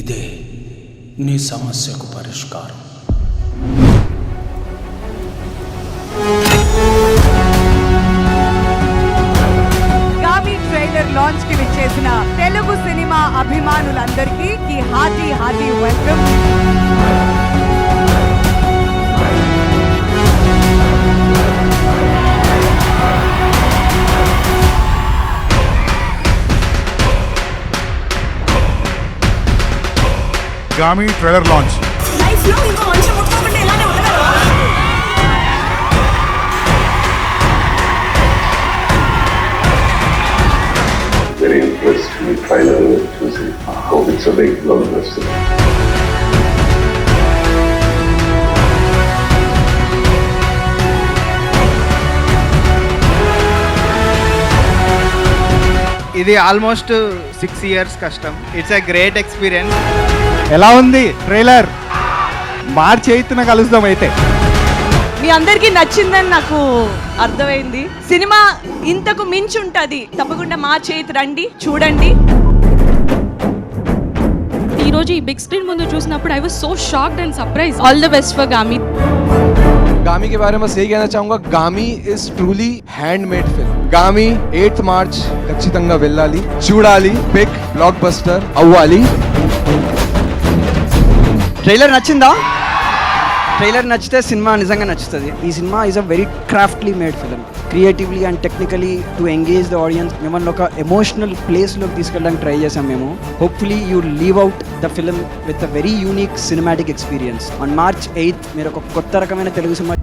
ఇదే నీ సమస్యకు పరిష్కారం. ట్రైలర్ లాంచ్కి విచ్చేసిన తెలుగు సినిమా అభిమానులందరికీ ఈ hearty hearty welcome. Gaami trailer launch. లైఫ్లో ఇంకో మనిషి ముట్టుకోకుండా ఇలానే ఉండగలవా ఇది ఆల్మోస్ట్ సిక్స్ ఇయర్స్ కష్టం. ఇట్స్ ఎ గ్రేట్ ఎక్స్పీరియన్స్ ఎలా ఉంది ట్రైలర్ మార్చి ఎయిత్న కలుద్దాం అయితే. మీ అందరికీ నచ్చిందని నాకు అర్థమైంది. సినిమా ఇంతకు మించి ఉంటుంది. తప్పకుండా మా చేతి రండి చూడండి. ఈ రోజు ఈ బిగ్ స్క్రీన్ ముందు చూసినప్పుడు I was so shocked and surprise all the best for Gaami गामी के बारे में सही कहना चाहूंगा Gaami is truly handmade film Gaami eighth March ఖచ్చితంగా వెళ్ళాలి చూడాలి బిగ్ బ్లాక్ బస్టర్ అవ్వాలి ట్రైలర్ నచ్చిందా ట్రైలర్ నచ్చితే సినిమా నిజంగా నచ్చుతుంది. ఈ cinema is a very craftily made film creatively and technically to engage the audience మిమ్మల్ని ఒక ఎమోషనల్ ప్లేస్లోకి తీసుకెళ్ళడానికి ట్రై చేసాం మేము. Hopefully you leave out the film with a very unique cinematic experience on March eighth మీరు ఒక కొత్త రకమైన తెలుగు సినిమా